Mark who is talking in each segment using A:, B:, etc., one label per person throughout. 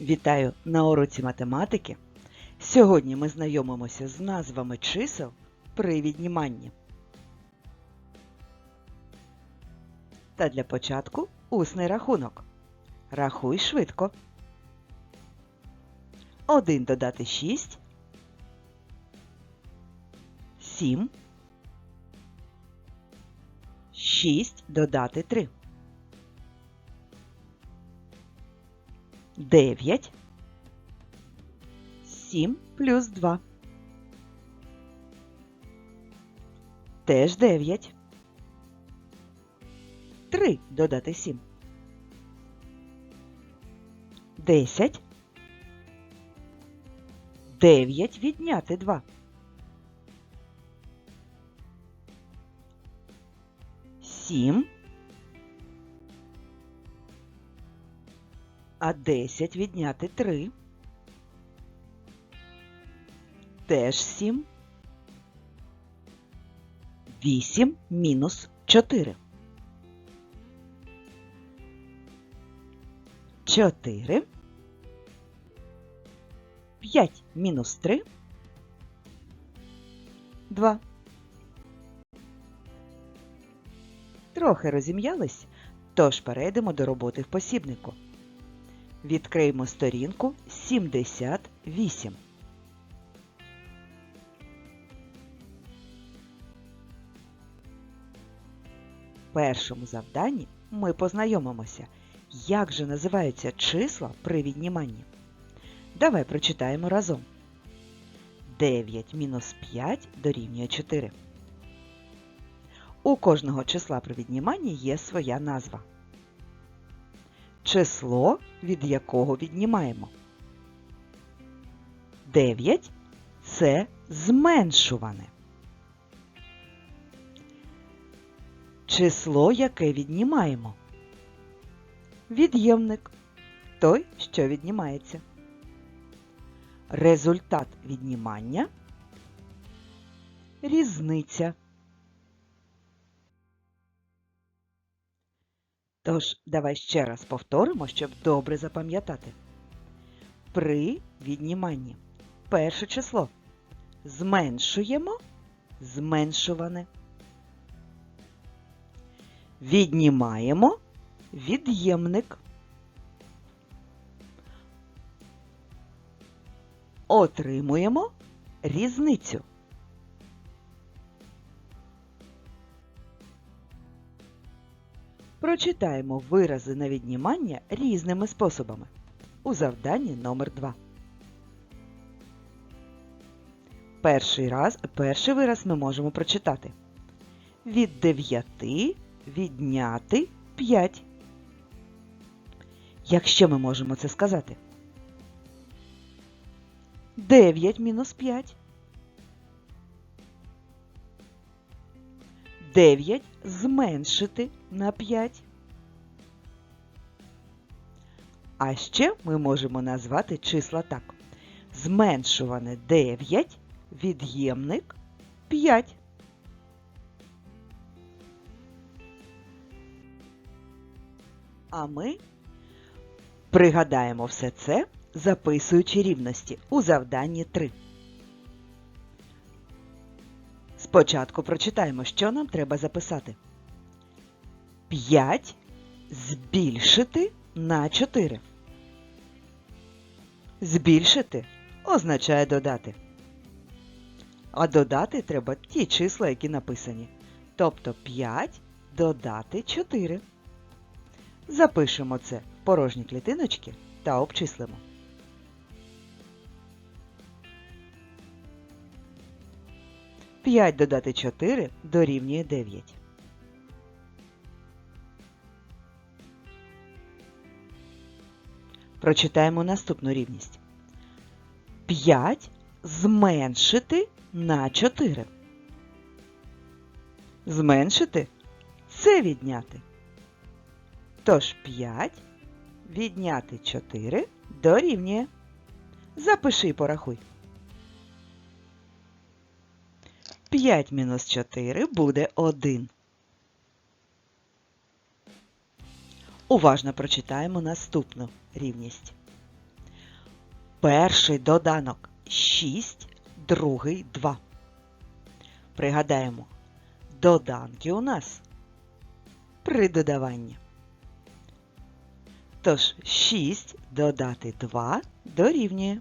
A: Вітаю на уроці математики. Сьогодні ми знайомимося з назвами чисел при відніманні. Та для початку усний рахунок. Рахуй швидко. 1 додати 6. 7. 6 додати 3. 9. 7 плюс 2. Теж 9. 3 додати 7. 10. 9 відняти 2. 7. А 10 відняти 3. Теж 7. 8 мінус 4. 4. 5 мінус 3. 2. Трохи розім'ялись, тож перейдемо до роботи в посібнику. Відкриємо сторінку 78. В першому завданні ми познайомимося, як же називаються числа при відніманні. Давай прочитаємо разом. 9 мінус 5 дорівнює 4. У кожного числа при відніманні є своя назва. Число, від якого віднімаємо. 9 це зменшуване. Число, яке віднімаємо. Від'ємник той, що віднімається. Результат віднімання різниця. Тож, давай ще раз повторимо, щоб добре запам'ятати. При відніманні перше число зменшуємо зменшуване. Віднімаємо від'ємник. Отримуємо різницю. Прочитаємо вирази на віднімання різними способами. У завданні номер 2. Перший, раз, перший вираз ми можемо прочитати. Від 9 відняти 5. Як ще ми можемо це сказати? 9 мінус 5. 9 зменшити на 5. А ще ми можемо назвати числа так. Зменшуване 9, від'ємник 5. А ми пригадаємо все це, записуючи рівності у завданні 3. Спочатку прочитаємо, що нам треба записати. 5 збільшити на 4. Збільшити означає додати. А додати треба ті числа, які написані. Тобто 5 додати 4. Запишемо це в порожні клітиночки та обчислимо. П'ять додати 4 дорівнює 9. Прочитаємо наступну рівність. 5 зменшити на 4. Зменшити це відняти. Тож 5 відняти 4 дорівнює. Запиши і порахуй. 5 мінус 4 буде 1. Уважно прочитаємо наступну рівність. Перший доданок 6, другий 2. Пригадаємо, доданки у нас при додаванні. Тож 6 додати 2 дорівнює.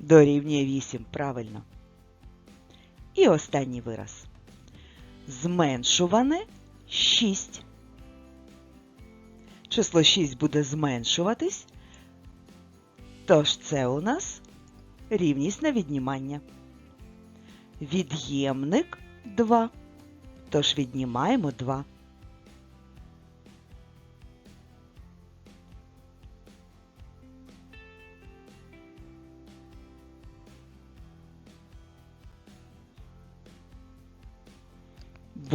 A: Дорівнює 8, правильно. І останній вираз. Зменшуване 6. Число 6 буде зменшуватись, тож це у нас рівність на віднімання. Від'ємник 2. Тож віднімаємо 2.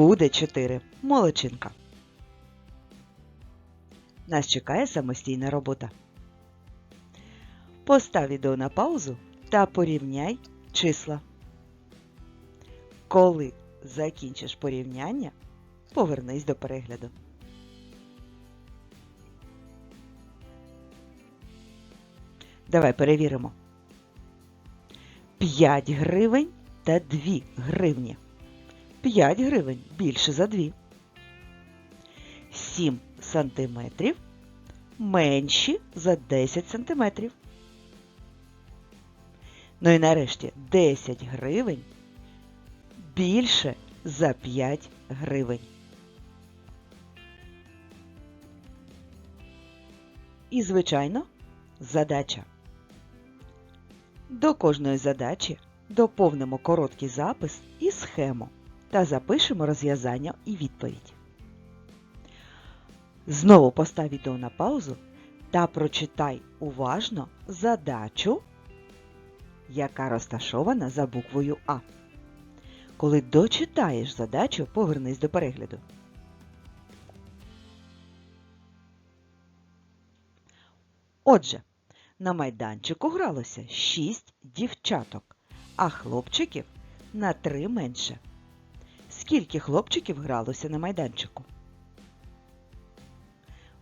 A: Буде 4. Молодчинка. Нас чекає самостійна робота. Постав відео на паузу та порівняй числа. Коли закінчиш порівняння, повернись до перегляду. Давай перевіримо. 5 гривень та 2 гривні. 5 гривень більше за 2. 7 сантиметрів менші за 10 сантиметрів. Ну і нарешті 10 гривень більше за 5 гривень. І, звичайно, задача. До кожної задачі доповнимо короткий запис і схему та запишемо розв'язання і відповідь. Знову постав відео на паузу та прочитай уважно задачу, яка розташована за буквою А. Коли дочитаєш задачу, повернись до перегляду. Отже, на майданчику гралося 6 дівчаток, а хлопчиків на 3 менше. Скільки хлопчиків гралося на майданчику?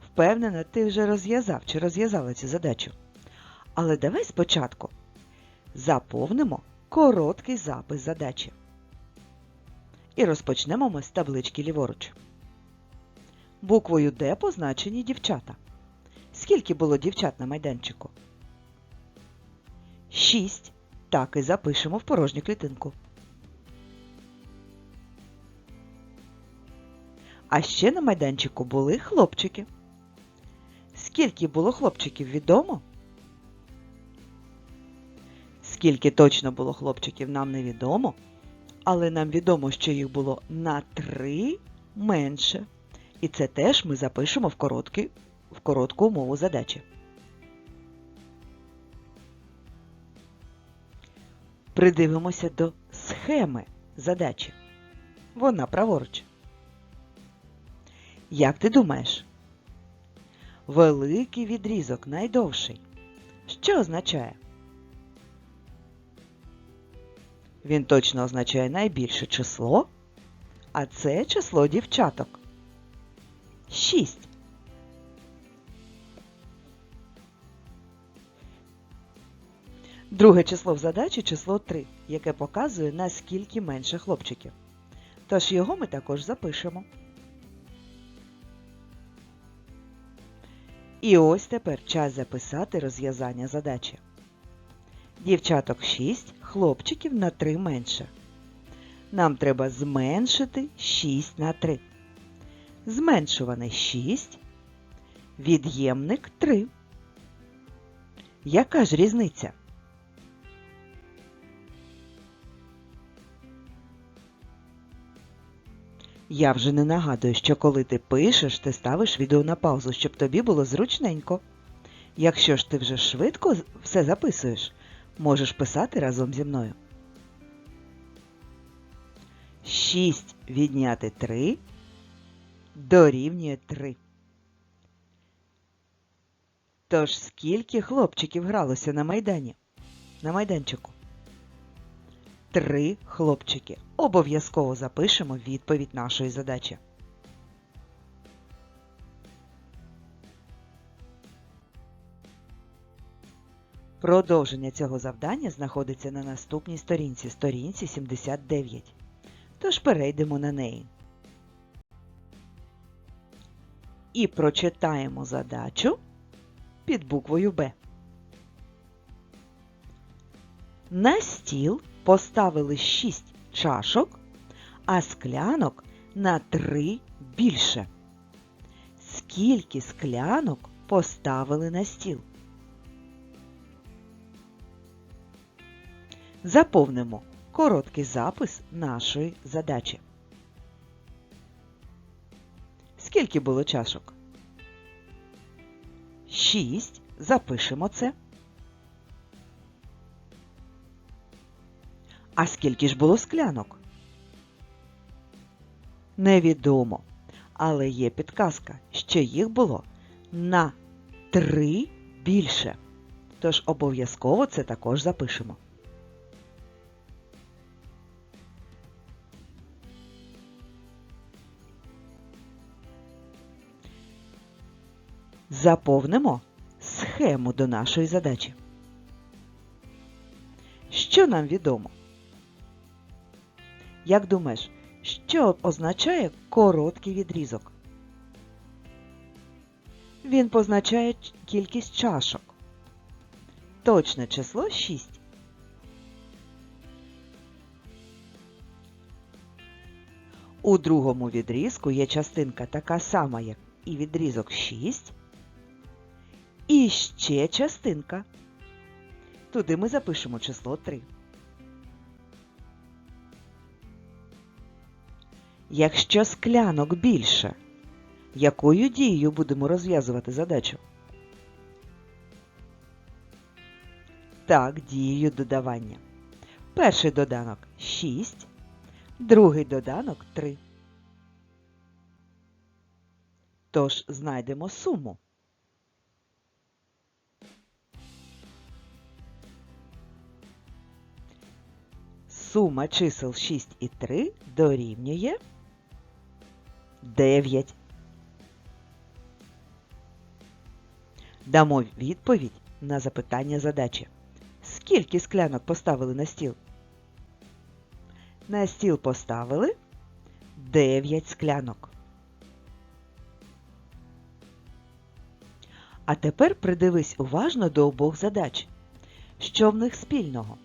A: Впевнена, ти вже розв'язав чи розв'язала цю задачу. Але давай спочатку заповнимо короткий запис задачі. І розпочнемо ми з таблички ліворуч. Буквою Д позначені дівчата. Скільки було дівчат на майданчику? Шість. Так і запишемо в порожню клітинку. А ще на майданчику були хлопчики. Скільки було хлопчиків відомо? Скільки точно було хлопчиків, нам невідомо, але нам відомо, що їх було на три менше. І це теж ми запишемо в, короткий, в коротку умову задачі. Придивимося до схеми задачі. Вона праворуч. Як ти думаєш? Великий відрізок найдовший. Що означає? Він точно означає найбільше число, а це число дівчаток. 6. Друге число в задачі число 3, яке показує наскільки менше хлопчиків. Тож його ми також запишемо. І ось тепер час записати розв'язання задачі. Дівчаток 6, хлопчиків на 3 менше. Нам треба зменшити 6 на 3. Зменшуване 6, від'ємник 3. Яка ж різниця? Я вже не нагадую, що коли ти пишеш, ти ставиш відео на паузу, щоб тобі було зручненько. Якщо ж ти вже швидко все записуєш, можеш писати разом зі мною. 6 відняти 3 дорівнює 3. Тож скільки хлопчиків гралося на майдані? На майданчику? три хлопчики. Обов'язково запишемо відповідь нашої задачі. Продовження цього завдання знаходиться на наступній сторінці, сторінці 79. Тож перейдемо на неї. І прочитаємо задачу під буквою Б. На стіл поставили 6 чашок, а склянок на 3 більше. Скільки склянок поставили на стіл? Заповнимо короткий запис нашої задачі. Скільки було чашок? Шість. Запишемо це. А скільки ж було склянок? Невідомо. Але є підказка, що їх було на три більше. Тож обов'язково це також запишемо. Заповнимо схему до нашої задачі. Що нам відомо? Як думаєш, що означає короткий відрізок? Він позначає кількість чашок. Точне число 6. У другому відрізку є частинка така сама, як і відрізок 6. І ще частинка. Туди ми запишемо число 3. Якщо склянок більше, якою дією будемо розв'язувати задачу? Так, дією додавання. Перший доданок 6, другий доданок 3. Тож знайдемо суму. Сума чисел 6 і 3 дорівнює 9. Дамо відповідь на запитання задачі. Скільки склянок поставили на стіл? На стіл поставили 9 склянок. А тепер придивись уважно до обох задач. Що в них спільного?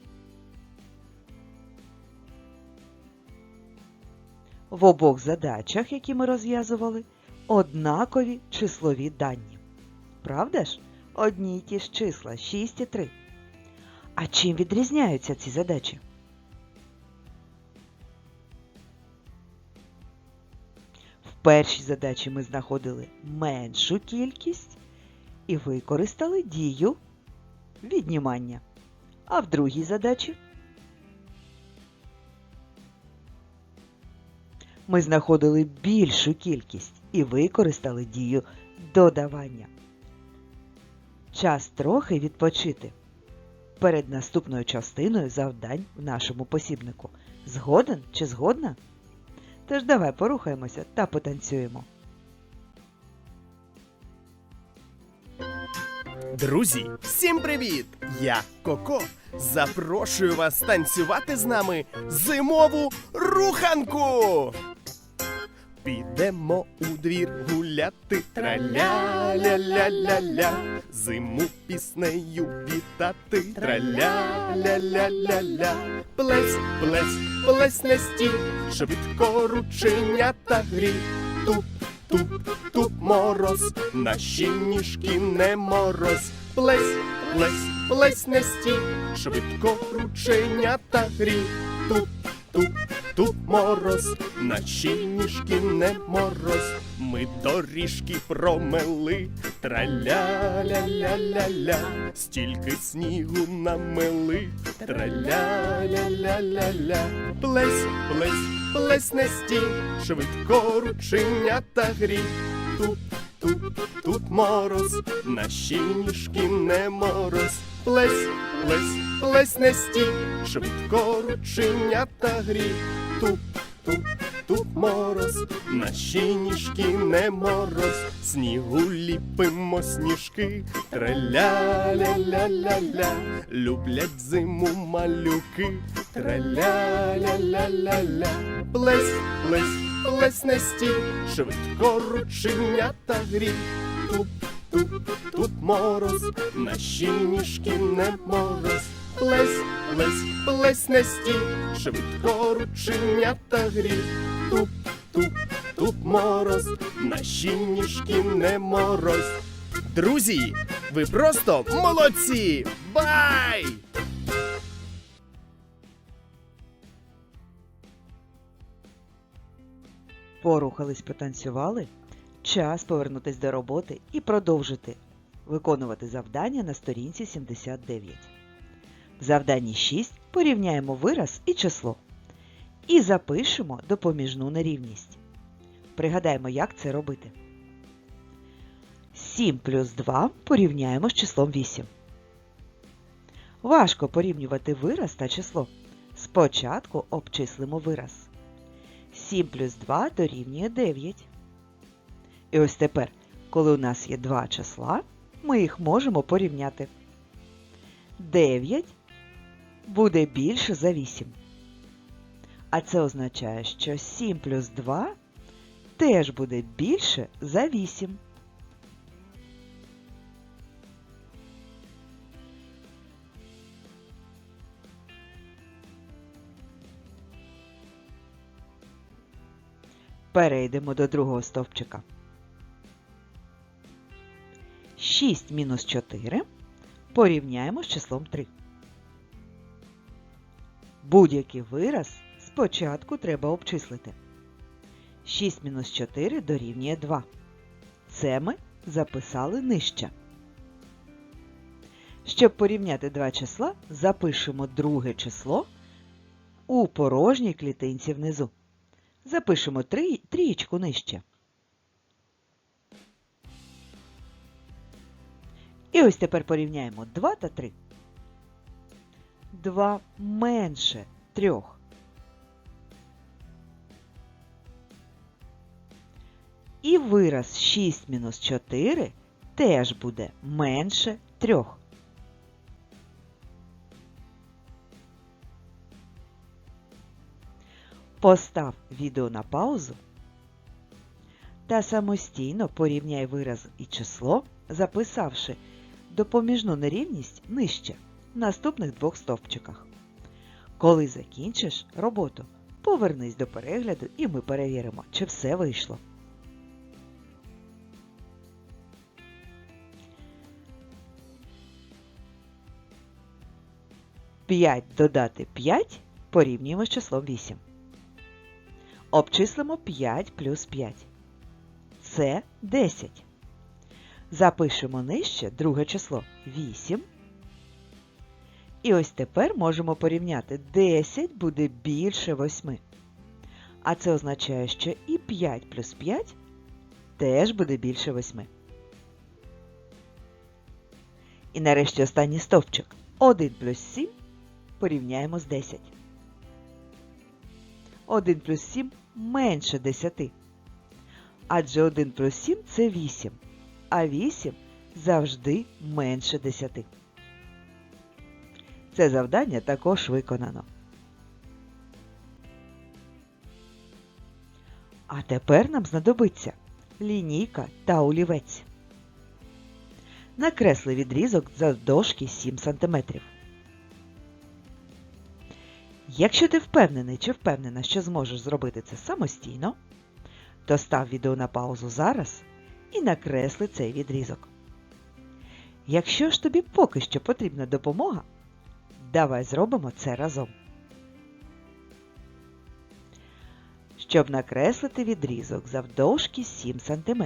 A: В обох задачах, які ми розв'язували, однакові числові дані. Правда ж? Одні й ті ж числа 6 і 3. А чим відрізняються ці задачі? В першій задачі ми знаходили меншу кількість і використали дію віднімання. А в другій задачі ми знаходили більшу кількість і використали дію додавання. Час трохи відпочити перед наступною частиною завдань в нашому посібнику. Згоден чи згодна? Тож давай порухаємося та потанцюємо.
B: Друзі, всім привіт! Я Коко. Запрошую вас танцювати з нами зимову руханку. Підемо у двір гуляти, траля-ля-ля-ля-ля, зиму піснею вітати, траля-ля-ля-ля-ля, плесь, плесь, плесь на стіл, швидко рученята грі, туп, туп, туп мороз, наші ніжки не мороз, плесь, плесь, плесь на стіл, швидко рученята грі, туп, туп мороз, наші ніжки не мороз, ми доріжки промели, траля-ля-ля-ля-ля, стільки снігу намели, траля-ля-ля-ля-ля, плесь, плесь, плесь на стіл, швидко рученята грі, туп, туп, туп мороз, наші ніжки не мороз, плесь, плесь, плесь на стіл, швидко рученята грі, туп, туп, туп мороз, наші ніжки не мороз, снігу ліпимо сніжки, траля-ля-ля-ля-ля, люблять зиму малюки, траля-ля-ля-ля-ля, плесь, плесь, плесь не стій, швидко рученята грі, туп, туп, туп мороз, наші ніжки не мороз, плесь, плесь, плесь не стій, швидко рученята грі, туп, туп, туп мороз, наші ніжки не мороз. Друзі, ви просто молодці! Бай!
A: Порухались, потанцювали. Час повернутись до роботи і продовжити виконувати завдання на сторінці 79. В завданні 6 порівняємо вираз і число. І запишемо допоміжну нерівність. Пригадаємо, як це робити. 7 плюс 2 порівняємо з числом 8. Важко порівнювати вираз та число. Спочатку обчислимо вираз. 7 плюс 2 дорівнює 9. І ось тепер, коли у нас є два числа, ми їх можемо порівняти. 9 буде більше за 8. А це означає, що 7 плюс 2 теж буде більше за 8. Перейдемо до другого стовпчика. 6 мінус 4 порівняємо з числом 3. Будь-який вираз спочатку треба обчислити. 6 мінус 4 дорівнює 2. Це ми записали нижче. Щоб порівняти два числа, запишемо друге число у порожній клітинці внизу. Запишемо трієчку нижче. І ось тепер порівняємо 2 та 3. 2 менше 3. І вираз 6 мінус 4 теж буде менше 3. Постав відео на паузу та самостійно порівняй вираз і число, записавши допоміжну нерівність нижче в наступних двох стовпчиках. Коли закінчиш роботу, повернись до перегляду і ми перевіримо, чи все вийшло. П'ять додати 5 порівнюємо з числом 8. Обчислимо 5 плюс 5. Це 10. Запишемо нижче друге число 8. І ось тепер можемо порівняти 10 буде більше 8. А це означає, що і 5 плюс 5 теж буде більше 8. І нарешті останній стовпчик. 1 плюс 7 порівняємо з 10. 1 плюс 7 менше 10. Адже 1 плюс 7 це 8, а 8 завжди менше 10. Це завдання також виконано. А тепер нам знадобиться лінійка та олівець. Накресли відрізок завдовжки 7 см. Якщо ти впевнений чи впевнена, що зможеш зробити це самостійно, то став відео на паузу зараз і накресли цей відрізок. Якщо ж тобі поки що потрібна допомога, давай зробимо це разом. Щоб накреслити відрізок завдовжки 7 см,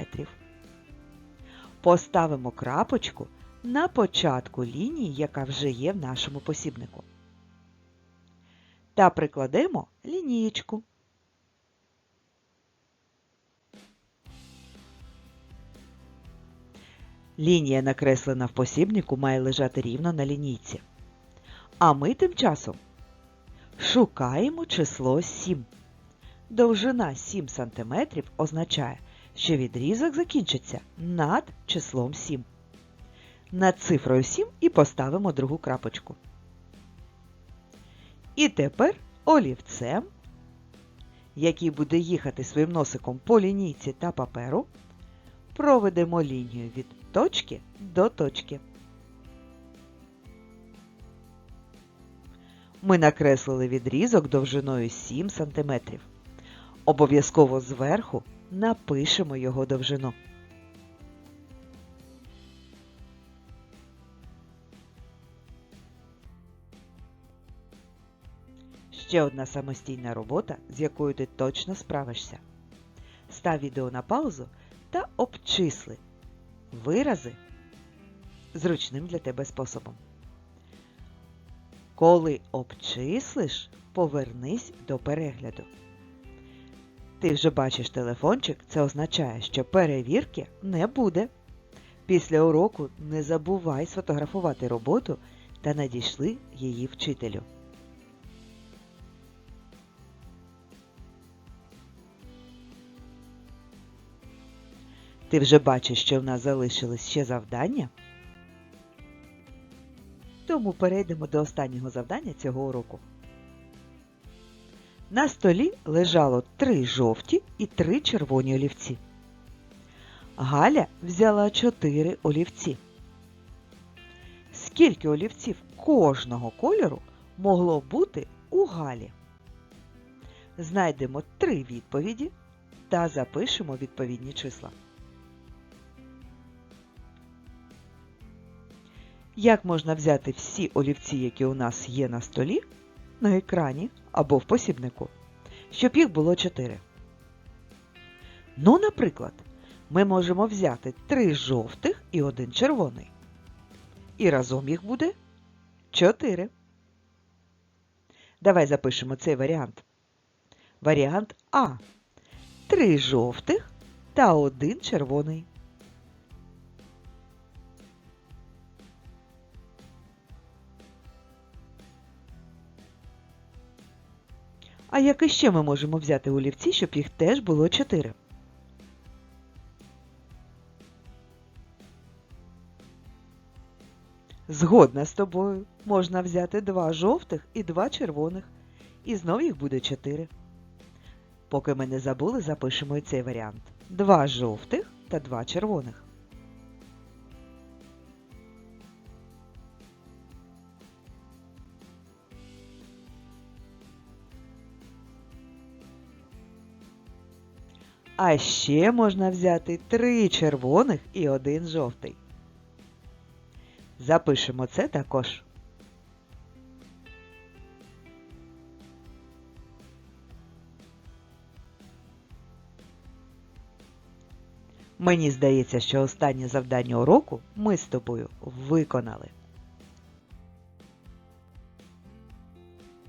A: поставимо крапочку на початку лінії, яка вже є в нашому посібнику та прикладемо лінієчку. Лінія, накреслена в посібнику, має лежати рівно на лінійці. А ми тим часом шукаємо число 7. Довжина 7 см означає, що відрізок закінчиться над числом 7. Над цифрою 7 і поставимо другу крапочку. І тепер олівцем, який буде їхати своїм носиком по лінійці та паперу, проведемо лінію від точки до точки. Ми накреслили відрізок довжиною 7 см. Обов'язково зверху напишемо його довжину. Ще одна самостійна робота, з якою ти точно справишся. Став відео на паузу та обчисли вирази зручним для тебе способом. Коли обчислиш, повернись до перегляду. Ти вже бачиш телефончик, це означає, що перевірки не буде. Після уроку не забувай сфотографувати роботу та надійшли її вчителю. Ти вже бачиш, що в нас залишилось ще завдання? Тому перейдемо до останнього завдання цього уроку. На столі лежало три жовті і три червоні олівці. Галя взяла чотири олівці. Скільки олівців кожного кольору могло бути у Галі? Знайдемо три відповіді та запишемо відповідні числа. Як можна взяти всі олівці, які у нас є на столі, на екрані або в посібнику, щоб їх було 4? Ну, наприклад, ми можемо взяти три жовтих і один червоний. І разом їх буде 4. Давай запишемо цей варіант. Варіант А. Три жовтих та один червоний. А як іще ми можемо взяти олівці, щоб їх теж було 4? Згодна з тобою. Можна взяти два жовтих і два червоних. І знов їх буде 4. Поки ми не забули, запишемо і цей варіант. Два жовтих та два червоних. А ще можна взяти три червоних і один жовтий. Запишемо це також. Мені здається, що останнє завдання уроку ми з тобою виконали.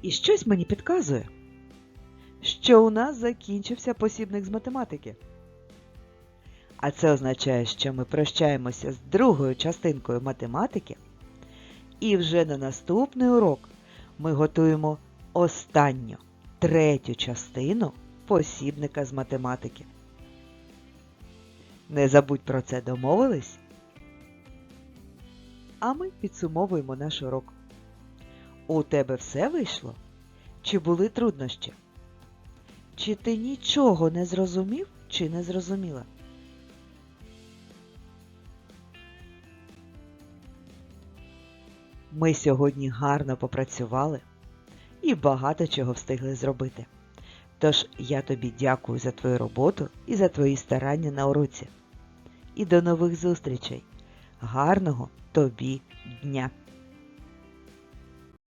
A: І щось мені підказує, що у нас закінчився посібник з математики. А це означає, що ми прощаємося з другою частинкою математики, і вже на наступний урок ми готуємо останню, третю частину посібника з математики. Не забудь про це домовились. А ми підсумовуємо наш урок. У тебе все вийшло? Чи були труднощі? Чи ти нічого не зрозумів чи не зрозуміла? Ми сьогодні гарно попрацювали і багато чого встигли зробити. Тож я тобі дякую за твою роботу і за твої старання на уроці. І до нових зустрічей! Гарного тобі дня!